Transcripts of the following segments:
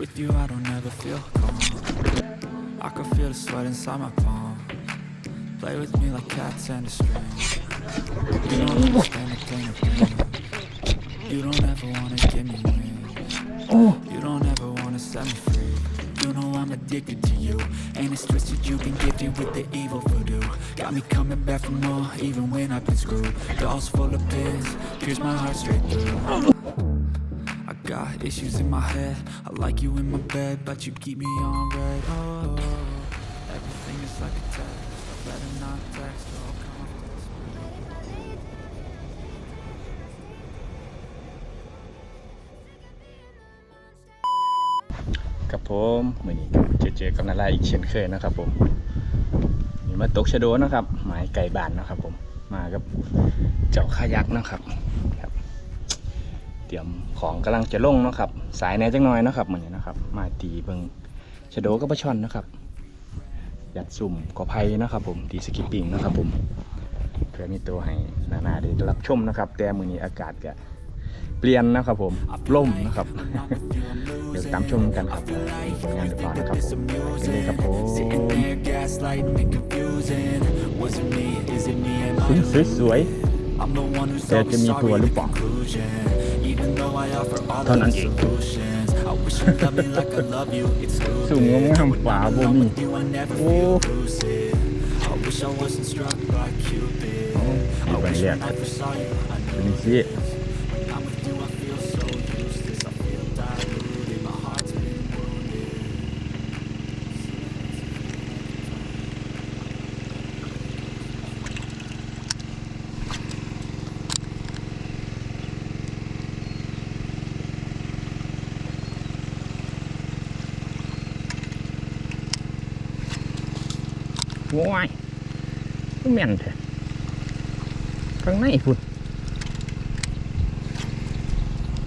With you, I don't ever feel calm. I can feel the sweat inside my palm. Play with me like cats and a string. You don't understand pain of pain. You don't ever wanna give me wings. You don't ever wanna set me free. You know I'm addicted to you. And it's twisted, you've been gifted with the evil voodoo. Got me coming back for more, even when I've been screwed. Dolls full of pins, pierce my heart straight through. Issues in my head. I like you in my bed, but you keep me on red. Oh, everything is like a test. I better not text or I'll come off desperate. กับผมมือนี้ก็จะเจอกับนาราอีกเช่นเคยนะครับผมนี่มาตกชะโดนะครับ หมายไก่บ้านนะครับผมมากับเจ้าขายักนะครับ เตรียมของกำลังจะลงเนาะครับ สายแหน่จังน้อยเนาะครับเหมือนนี้นะครับ มาตีเบิงชะโดกับปลาช่อนนะครับยัดสุ่มกอไผ่นะครับ ผมตีสกิปปิ้งนะครับ ผมเพื่อมีตัวให้นานาได้รับชมนะครับ แต่มือนี้อากาศก็เปลี่ยนนะครับผมล่มนะครับ เดี๋ยวตามชมกันครับผลงานเรียบร้อยนะครับผมไปเลยครับผม Sitting there, gaslighting and confusing. Was it me? Is it me? Am I คุณสวย I'm the one who's แต่จะมี always ตัว sorry หรือ in เปล่า conclusion. Even though I offer all เท่า of นั้น the เอง solutions. I wish you loved me like I love you. It's สูงงามๆฝาบ่มี you, I never โอ้ feel lucid. I wish I wasn't struck by Cupid. I ไป wish เรียก when I first saw you, I เป็น knew สิ ว้ายก็แม่นแท้ข้างในพุ่น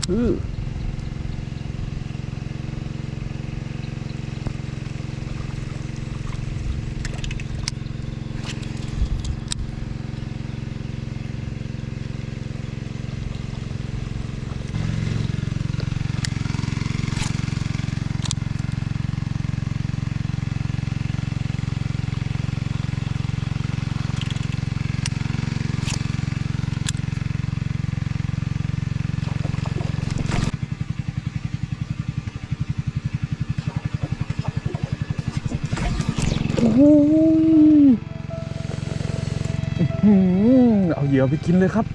อือ เอาเหยื่อไปกินเลยครับ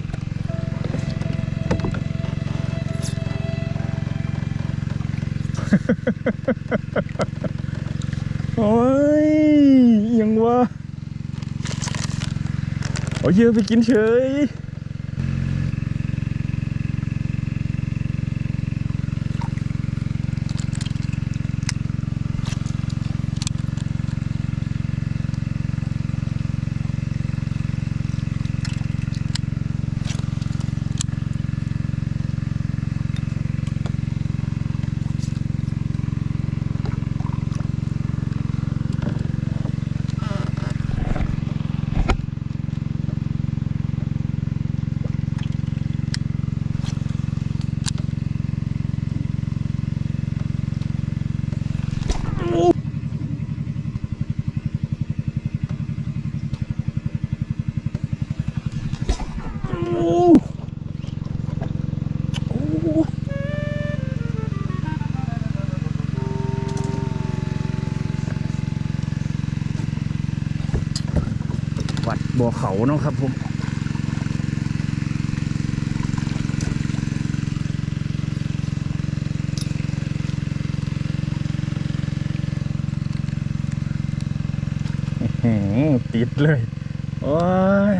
โอ้ยยังวะเอาเหยื่อไปกินเฉย โอ้โอ้ วัดบ่อเขาเนาะครับผมติดเลย โอ้ย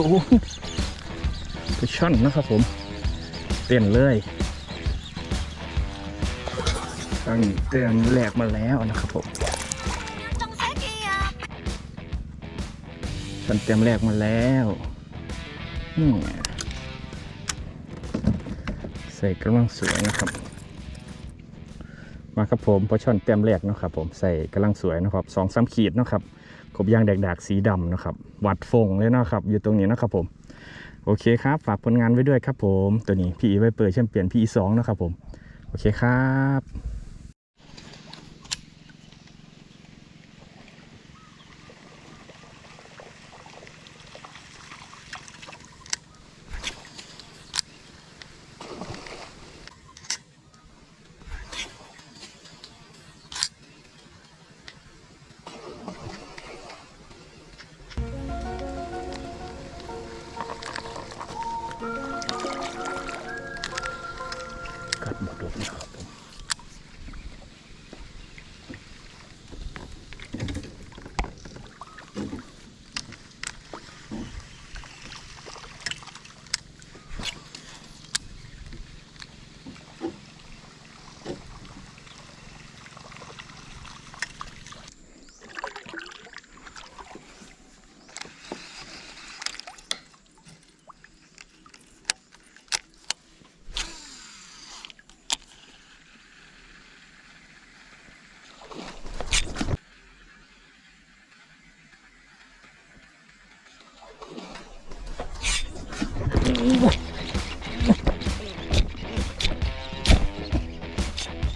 ดนไปช่อนนะครับผม เต้นเลยตั้งเต้นแหลกมาแล้วนะครับผมฉันเต็มแรกมาแล้วใส่กำลังสวยนะครับ มาครับผมพอช่อนเต็มแรกนะครับผมใส่กำลังสวยนะครับสองสามขีดนะครับ บยางแดกๆสีดำนะครับ วัดฟงเลยนะครับ อยู่ตรงนี้นะครับผม โอเคครับ ฝากผลงานไว้ด้วยครับผม ตัวนี้พี่ไว้เปิดแชมเปี้ยนพี่สองนะครับผม โอเคครับ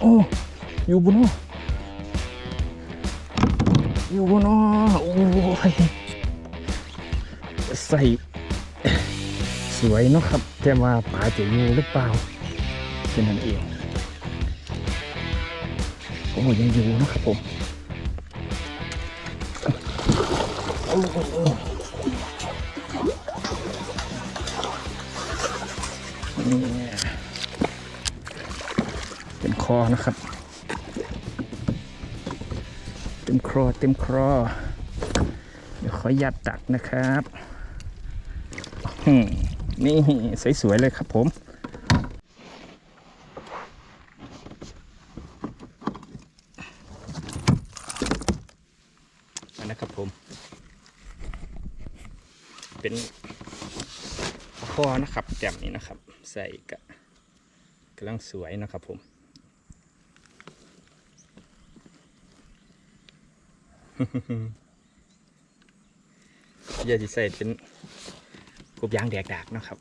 โอ้อยู่บนนออยู่บนนอโอ้ยใส่สวยเนาะครับ แต่ว่าป่าจะอยู่หรือเปล่าแค่นั้นเองโอ้ยังอยู่นะครับผม นี่เต็มคอนะครับ เต็มครอเต็มครอเดี๋ยวขอยัดตักนะครับนี่สวยๆเลยครับผม อันนะครับผม เป็นคอนะครับแจ่มนี้นะครับ ใส่กะกำลังสวยนะครับผมเหยื่อที่ใส่เป็นกบยางแดกดากๆนะครับ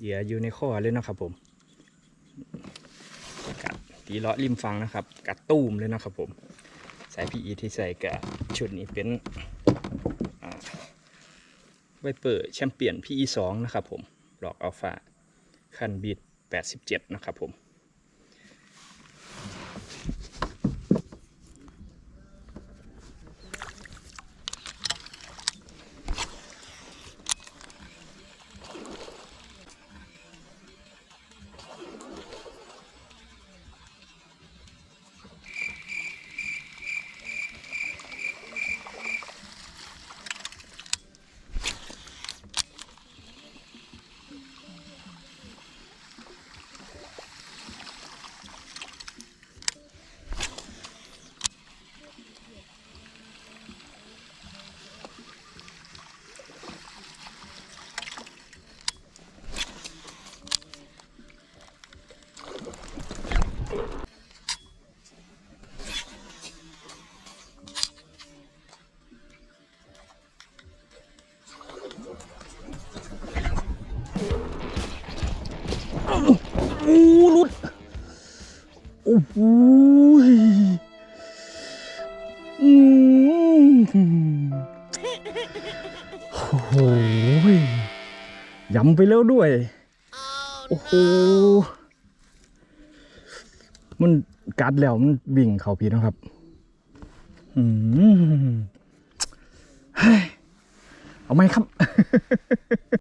เหยื่ออยู่ในข้อเลยนะครับผมกัดตีเลาะริมฟังนะครับ กัดตูมเลยนะครับผมสายพีอีที่ใส่กับชุดนี้เป็นไวเปอร์แชมเปี้ยนพีอีสองนะครับผมหลอกอัลฟา คันบีด87 นะครับผม ยยำไปแล้วด้วย โอ้โห มันกัดแล้วมันบิ่งเขาพี่นะครับอืมเฮ้ยเอาไหมครับ